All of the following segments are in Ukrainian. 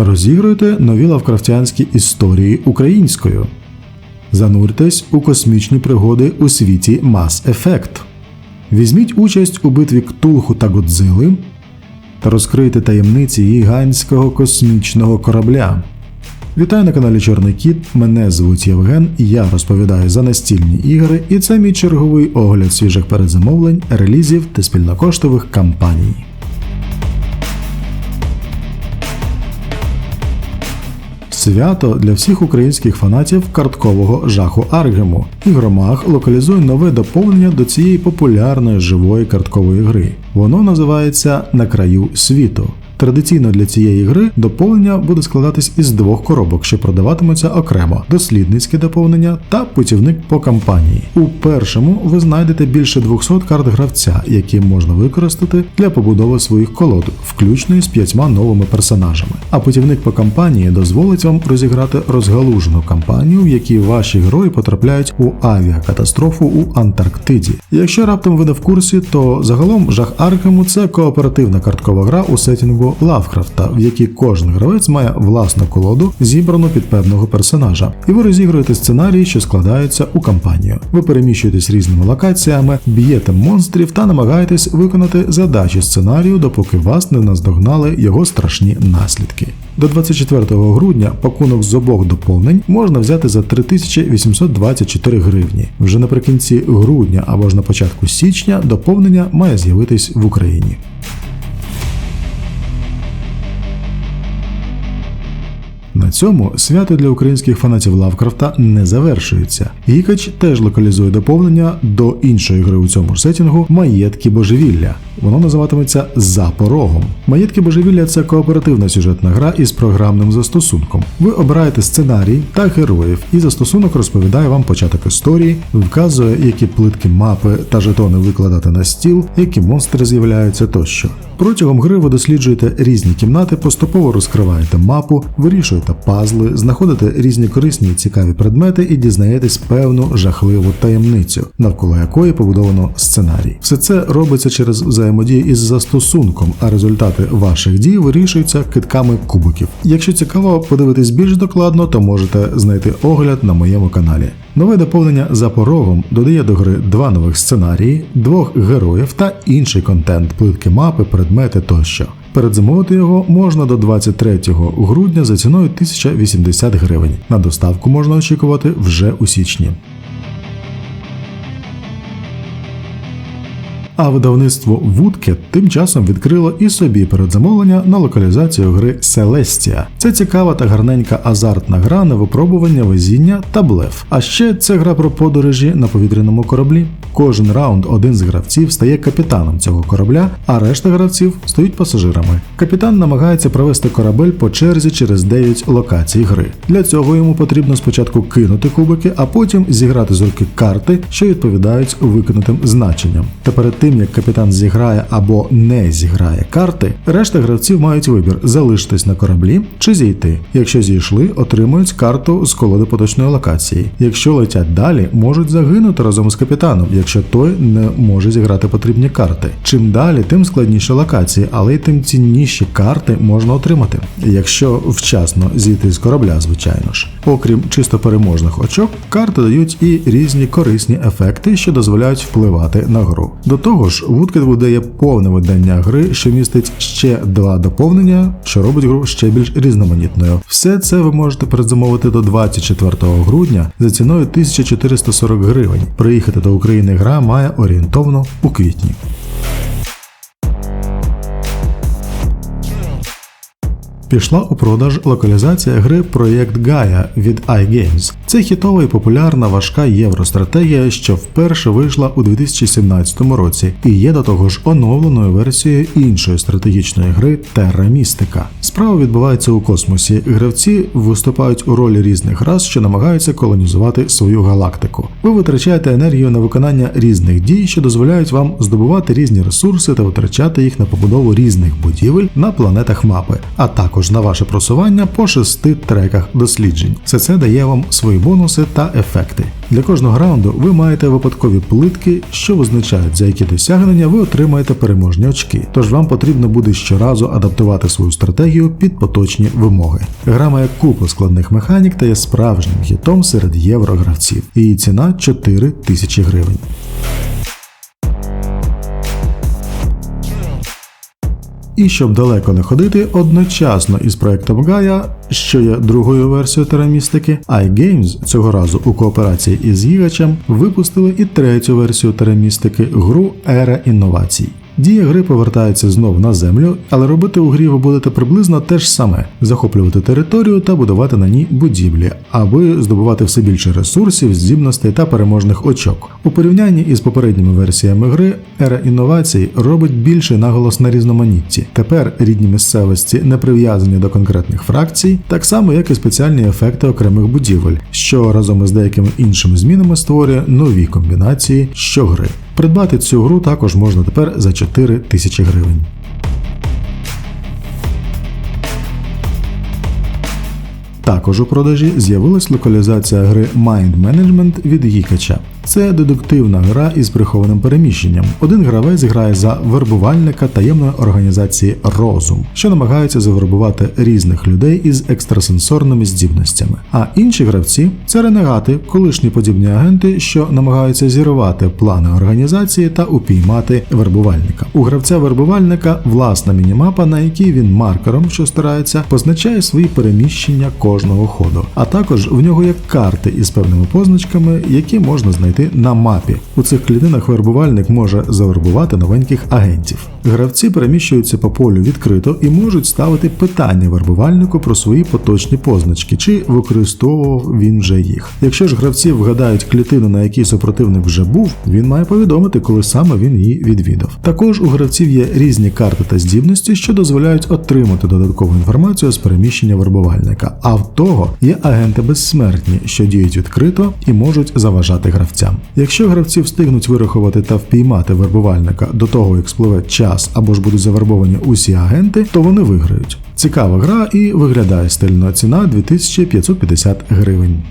Розігруйте нові лавкрафтянські історії українською. Зануртесь у космічні пригоди у світі Mass Effect. Візьміть участь у битві Ктулху та Годзили та розкрийте таємниці гігантського космічного корабля. Вітаю на каналі Чорний Кіт. Мене звуть Євген, я розповідаю за настільні ігри, і це мій черговий огляд свіжих передзамовлень, релізів та спільнокоштових кампаній. Свято для всіх українських фанатів карткового жаху Аргему. Ігромах локалізує нове доповнення до цієї популярної живої карткової гри. Воно називається На краю світу. Традиційно для цієї гри доповнення буде складатись із двох коробок, що продаватимуться окремо: дослідницьке доповнення та путівник по кампанії. У першому ви знайдете більше 200 карт гравця, які можна використати для побудови своїх колод, включно із п'ятьма новими персонажами. А путівник по кампанії дозволить вам розіграти розгалужену кампанію, в якій ваші герої потрапляють у авіакатастрофу у Антарктиді. Якщо раптом ви не в курсі, то загалом жах Архему це кооперативна карткова гра у сетінгу Лавкрафта, в якій кожен гравець має власну колоду, зібрану під певного персонажа, і ви розігруєте сценарії, що складаються у кампанію. Ви переміщуєтесь різними локаціями, б'єте монстрів та намагаєтесь виконати задачі сценарію, допоки вас не наздогнали його страшні наслідки. До 24 грудня пакунок з обох доповнень можна взяти за 3824 гривні. Вже наприкінці грудня або ж на початку січня доповнення має з'явитись в Україні. На цьому свято для українських фанатів Лавкрафта не завершується. Гікач теж локалізує доповнення до іншої гри у цьому ж сетінгу Маєтки Божевілля. Воно називатиметься За порогом. Маєтки Божевілля це кооперативна сюжетна гра із програмним застосунком. Ви обираєте сценарій та героїв, і застосунок розповідає вам початок історії, вказує, які плитки мапи та жетони викладати на стіл, які монстри з'являються тощо. Протягом гри ви досліджуєте різні кімнати, поступово розкриваєте мапу, вирішуєте пазли, знаходите різні корисні і цікаві предмети і дізнаєтесь певну жахливу таємницю, навколо якої побудовано сценарій. Все це робиться через взаємодію із застосунком, а результати ваших дій вирішуються китками кубиків. Якщо цікаво подивитись більш докладно, то можете знайти огляд на моєму каналі. Нове доповнення за порогом додає до гри два нових сценарії, двох героїв та інший контент, плитки мапи, предмети тощо. Передзамовити його можна до 23 грудня за ціною 1080 гривень. На доставку можна очікувати вже у січні. А видавництво Woodcat тим часом відкрило і собі передзамовлення на локалізацію гри Celestia. Це цікава та гарненька азартна гра на випробування везіння та блеф. А ще це гра про подорожі на повітряному кораблі. Кожен раунд один з гравців стає капітаном цього корабля, а решта гравців стають пасажирами. Капітан намагається провести корабель по черзі через 9 локацій гри. Для цього йому потрібно спочатку кинути кубики, а потім зіграти з руки карти, що відповідають виконатим значенням. Та перед тим як капітан зіграє або не зіграє карти, решта гравців мають вибір залишитись на кораблі чи зійти. Якщо зійшли, отримують карту з колоди поточної локації. Якщо летять далі, можуть загинути разом з капітаном, якщо той не може зіграти потрібні карти. Чим далі, тим складніші локації, але й тим цінніші карти можна отримати, якщо вчасно зійти з корабля, звичайно ж. Окрім чисто переможних очок, карти дають і різні корисні ефекти, що дозволяють впливати на гру. До того ж, Woodcat видає повне видання гри, що містить ще два доповнення, що робить гру ще більш різноманітною. Все це ви можете передзамовити до 24 грудня за ціною 1440 гривень. Приїхати до України гра має орієнтовно у квітні. Пішла у продаж локалізація гри Проєкт Гая від iGames. Це хітова і популярна важка євростратегія, що вперше вийшла у 2017 році, і є до того ж оновленою версією іншої стратегічної гри Terra Mystica. Справа відбувається у космосі. Гравці виступають у ролі різних рас, що намагаються колонізувати свою галактику. Ви витрачаєте енергію на виконання різних дій, що дозволяють вам здобувати різні ресурси та витрачати їх на побудову різних будівель на планетах мапи, а також також на ваше просування по шести треках досліджень. Все це дає вам свої бонуси та ефекти. Для кожного раунду ви маєте випадкові плитки, що визначають, за які досягнення ви отримаєте переможні очки. Тож вам потрібно буде щоразу адаптувати свою стратегію під поточні вимоги. Гра має купу складних механік та є справжнім хітом серед єврогравців. Її ціна 4 тисячі гривень. І щоб далеко не ходити, одночасно із проектом Gaia, що є другою версією терамістики, iGames цього разу у кооперації із Гігачем випустили і третю версію терамістики гру Ера інновацій. Дія гри повертається знов на землю, але робити у грі ви будете приблизно те ж саме: захоплювати територію та будувати на ній будівлі, аби здобувати все більше ресурсів, здібностей та переможних очок. У порівнянні із попередніми версіями гри, ера інновацій робить більший наголос на різноманітті. Тепер рідні місцевості не прив'язані до конкретних фракцій, так само як і спеціальні ефекти окремих будівель, що разом із деякими іншими змінами створює нові комбінації щогри. Придбати цю гру також можна тепер за 4 тисячі гривень. Також у продажі з'явилась локалізація гри Mind Management від Гікача. Це дедуктивна гра із прихованим переміщенням. Один гравець грає за вербувальника таємної організації Розум, що намагається завербувати різних людей із екстрасенсорними здібностями. А інші гравці це ренегати, колишні подібні агенти, що намагаються зірвати плани організації та упіймати вербувальника. У гравця вербувальника власна мінімапа, на якій він маркером, що старається, позначає свої переміщення кожного ходу. А також в нього є карти із певними позначками, які можна знайти на мапі. У цих клітинах вербувальник може завербувати новеньких агентів. Гравці переміщуються по полю відкрито і можуть ставити питання вербувальнику про свої поточні позначки, чи використовував він вже їх. Якщо ж гравці вгадають клітину, на якій супротивник вже був, він має повідомити, коли саме він її відвідав. Також у гравців є різні карти та здібності, що дозволяють отримати додаткову інформацію з переміщення вербувальника. А в того є агенти безсмертні, що діють відкрито і можуть заважати гравцям. Якщо гравці встигнуть вирахувати та впіймати вербувальника до того, як спливе час або ж будуть завербовані усі агенти, то вони виграють. Цікава гра і виглядає стильно. Ціна 2550 гривень.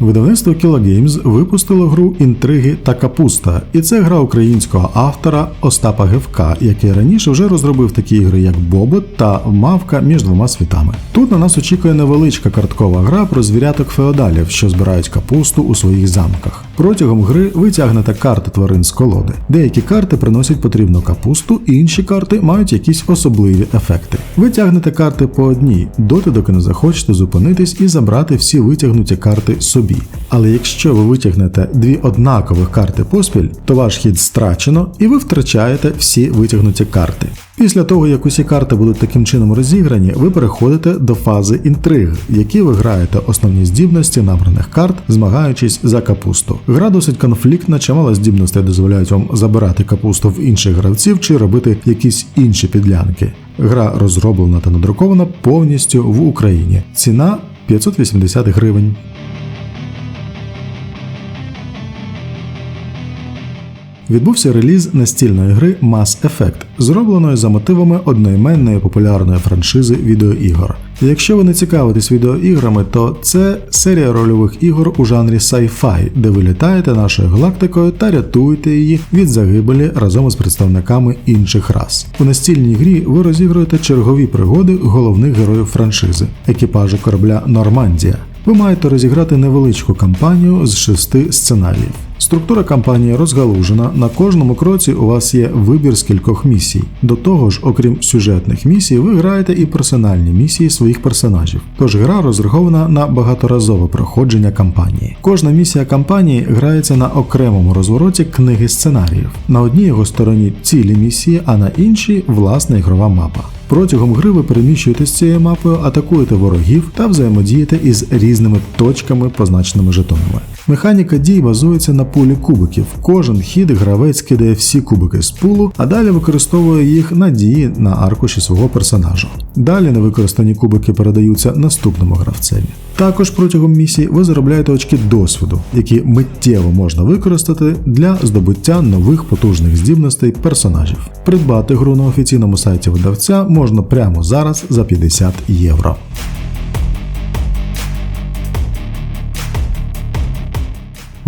Видавництво Killa Games випустило гру Інтриги та Капуста, і це гра українського автора Остапа Гевка, який раніше вже розробив такі ігри, як Бобот та Мавка між двома світами. Тут на нас очікує невеличка карткова гра про звіряток феодалів, що збирають капусту у своїх замках. Протягом гри ви тягнете карти тварин з колоди. Деякі карти приносять потрібну капусту, інші карти мають якісь особливі ефекти. Ви тягнете карти по одній, доти, доки не захочете зупинитись і забрати всі витягнуті карти собі. Але якщо ви витягнете дві однакових карти поспіль, то ваш хід страчено і ви втрачаєте всі витягнуті карти. Після того, як усі карти будуть таким чином розіграні, ви переходите до фази інтриг, в якій ви граєте основні здібності набраних карт, змагаючись за капусту. Гра досить конфліктна, чимало здібностей дозволяють вам забирати капусту в інших гравців чи робити якісь інші підлянки. Гра розроблена та надрукована повністю в Україні. Ціна 580 гривень. Відбувся реліз настільної гри Mass Effect, зробленої за мотивами одноіменної популярної франшизи відеоігор. Якщо ви не цікавитесь відеоіграми, то це серія рольових ігор у жанрі sci-fi, де ви літаєте нашою галактикою та рятуєте її від загибелі разом із представниками інших рас. У настільній грі ви розігруєте чергові пригоди головних героїв франшизи, екіпажу корабля Нормандія. Ви маєте розіграти невеличку кампанію з шести сценаріїв. Структура кампанії розгалужена. На кожному кроці у вас є вибір з кількох місій. До того ж, окрім сюжетних місій, ви граєте і персональні місії своїх персонажів. Тож гра розрахована на багаторазове проходження кампанії. Кожна місія кампанії грається на окремому розвороті книги сценаріїв. На одній його стороні цілі місії, а на іншій власна ігрова мапа. Протягом гри ви переміщуєтесь цією мапою, атакуєте ворогів та взаємодієте із різними точками, позначеними жетонами. Механіка дій базується на пулі кубиків. Кожен хід гравець кидає всі кубики з пулу, а далі використовує їх на дії на аркуші свого персонажа. Далі невикористані кубики передаються наступному гравцеві. Також протягом місії ви заробляєте очки досвіду, які миттєво можна використати для здобуття нових потужних здібностей персонажів. Придбати гру на офіційному сайті видавця можна прямо зараз за 50 євро.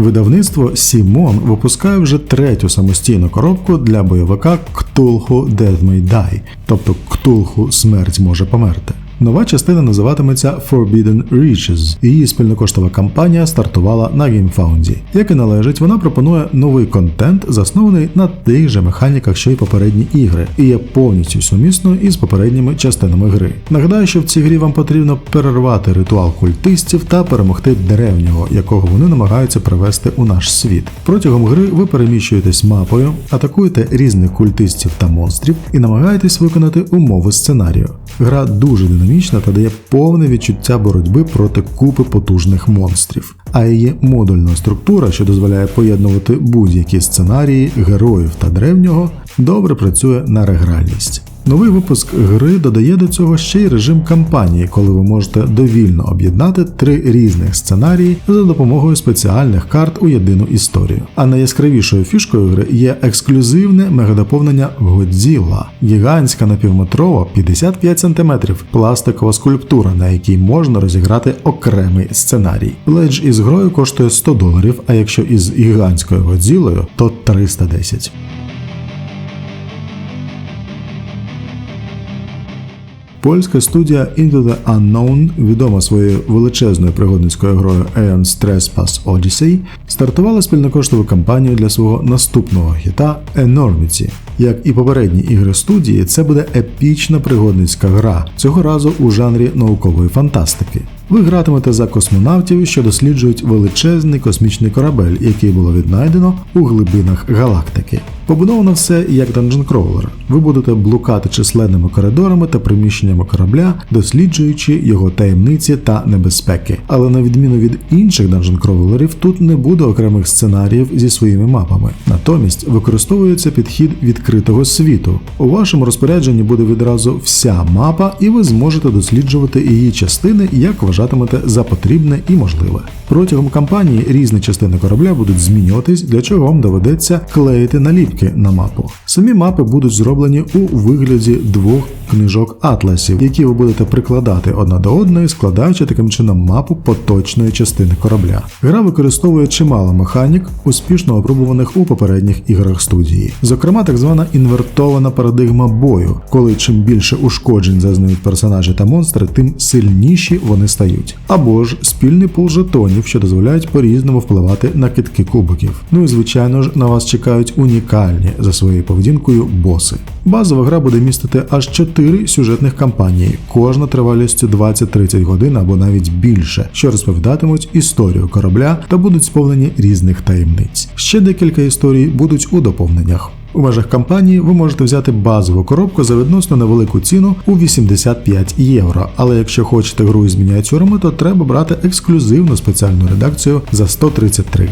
Видавництво Сімон випускає вже третю самостійну коробку для бойовика Ктулху Death May Die, тобто Ктулху Смерть може померти. Нова частина називатиметься Forbidden Reaches. Її спільнокоштова кампанія стартувала на GameFound. Як і належить, вона пропонує новий контент, заснований на тих же механіках, що й попередні ігри, і є повністю сумісною із попередніми частинами гри. Нагадаю, що в цій грі вам потрібно перервати ритуал культистів та перемогти древнього, якого вони намагаються привести у наш світ. Протягом гри ви переміщуєтесь мапою, атакуєте різних культистів та монстрів і намагаєтесь виконати умови сценарію. Гра дуже динамічна та дає повне відчуття боротьби проти купи потужних монстрів, а її модульна структура, що дозволяє поєднувати будь-які сценарії героїв та древнього, добре працює на регральність. Новий випуск гри додає до цього ще й режим кампанії, коли ви можете довільно об'єднати три різних сценарії за допомогою спеціальних карт у єдину історію. А найяскравішою фішкою гри є ексклюзивне мегадоповнення Годзілла, гігантська напівметрова 55 см пластикова скульптура, на якій можна розіграти окремий сценарій. Ледж із грою коштує 100 доларів, а якщо із гігантською Годзілою, то 310. Польська студія Into the Unknown, відома своєю величезною пригодницькою грою Aeon's Trespass Odyssey, стартувала спільнокоштову кампанію для свого наступного хіта Enormity. Як і попередні ігри студії, це буде епічна пригодницька гра, цього разу у жанрі наукової фантастики. Ви гратимете за космонавтів, що досліджують величезний космічний корабель, який було віднайдено у глибинах галактики. Побудовано все як Dungeon Crawler. Ви будете блукати численними коридорами та приміщеннями корабля, досліджуючи його таємниці та небезпеки. Але на відміну від інших Dungeon Crawlerів, тут не буде окремих сценаріїв зі своїми мапами. Натомість використовується підхід відкритого світу. У вашому розпорядженні буде відразу вся мапа, і ви зможете досліджувати її частини, як вважатимете за потрібне і можливе. Протягом кампанії різні частини корабля будуть змінюватись, для чого вам доведеться клеїти наліпки на мапу. Самі мапи будуть зроблені у вигляді двох книжок атласів, які ви будете прикладати одна до одної, складаючи таким чином мапу поточної частини корабля. Гра використовує чимало механік, успішно опробуваних у попередніх іграх студії. Зокрема, так звана інвертована парадигма бою, коли чим більше ушкоджень зазнають персонажі та монстри, тим сильніші вони стають. Або ж спільний пул жетонів, що дозволяють по-різному впливати на китки кубиків. Ну і звичайно ж на вас чекають унікальні за своєю поведінкою боси. Базова гра буде містити аж 4 сюжетних кампанії, кожна тривалістю 20-30 годин або навіть більше, що розповідатимуть історію корабля та будуть сповнені різних таємниць. Ще декілька історій будуть у доповненнях. У межах кампанії ви можете взяти базову коробку за відносно невелику ціну у 85 євро. Але якщо хочете гру із мініатюрами, то треба брати ексклюзивну спеціальну редакцію за 133.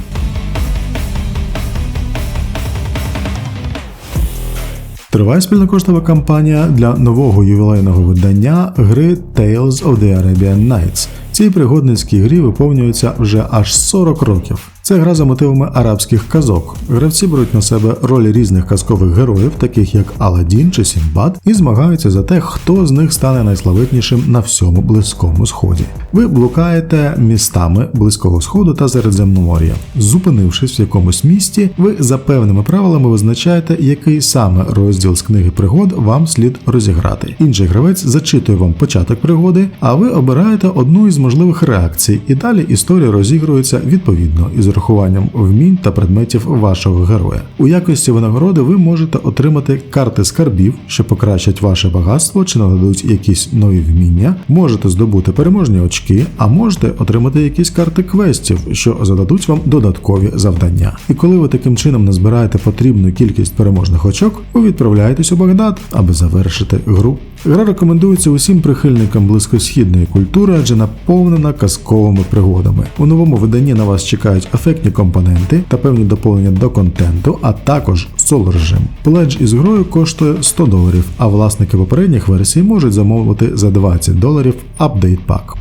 Триває спільнокоштова кампанія для нового ювілейного видання гри Tales of the Arabian Nights. Цій пригодницькій грі виповнюється вже аж 40 років. Це гра за мотивами арабських казок. Гравці беруть на себе ролі різних казкових героїв, таких як Аладдін чи Сімбад, і змагаються за те, хто з них стане найславетнішим на всьому близькому сході. Ви блукаєте містами близького сходу та Середземномор'я. Зупинившись в якомусь місті, ви за певними правилами визначаєте, який саме розділ з книги пригод вам слід розіграти. Інший гравець зачитує вам початок пригоди, а ви обираєте одну із можливих реакцій, і далі історія розігрується відповідно із урахуванням вмінь та предметів вашого героя. У якості винагороди ви можете отримати карти скарбів, що покращать ваше багатство чи нададуть якісь нові вміння, можете здобути переможні очки, а можете отримати якісь карти квестів, що зададуть вам додаткові завдання. І коли ви таким чином назбираєте потрібну кількість переможних очок, ви відправляєтесь у Багдад, аби завершити гру. Гра рекомендується усім прихильникам близькосхідної культури, адже наповнена казковими пригодами. У новому виданні на вас чекають ефектні компоненти та певні доповнення до контенту, а також соло режим. Пледж із грою коштує 100 доларів, а власники попередніх версій можуть замовити за 20 доларів апдейт пак.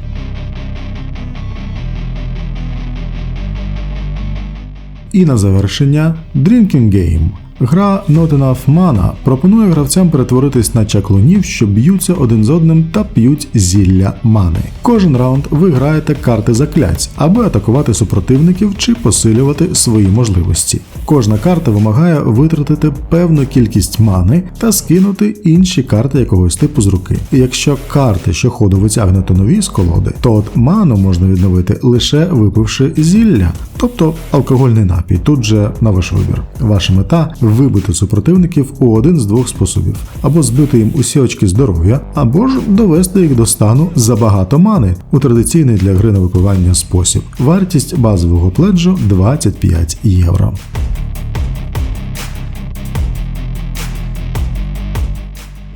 І на завершення Drinking Game. Гра Not Enough Mana пропонує гравцям перетворитись на чаклунів, що б'ються один з одним та п'ють зілля мани. Кожен раунд ви граєте карти заклять, аби атакувати супротивників чи посилювати свої можливості. Кожна карта вимагає витратити певну кількість мани та скинути інші карти якогось типу з руки. І якщо карти щоходу витягнете нові з колоди, то от ману можна відновити лише випивши зілля, тобто алкогольний напій. Тут же на ваш вибір. Ваша мета вибити супротивників у один з двох способів: або збити їм усі очки здоров'я, або ж довести їх до стану забагато мани у традиційний для гри на випивання спосіб. Вартість базового пледжу 25 євро.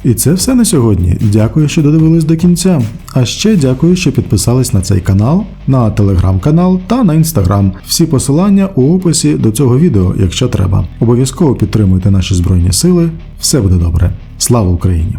І це все на сьогодні. Дякую, що додивились до кінця. А ще дякую, що підписались на цей канал, на телеграм-канал та на інстаграм. Всі посилання у описі до цього відео, якщо треба. Обов'язково підтримуйте наші збройні сили. Все буде добре. Слава Україні!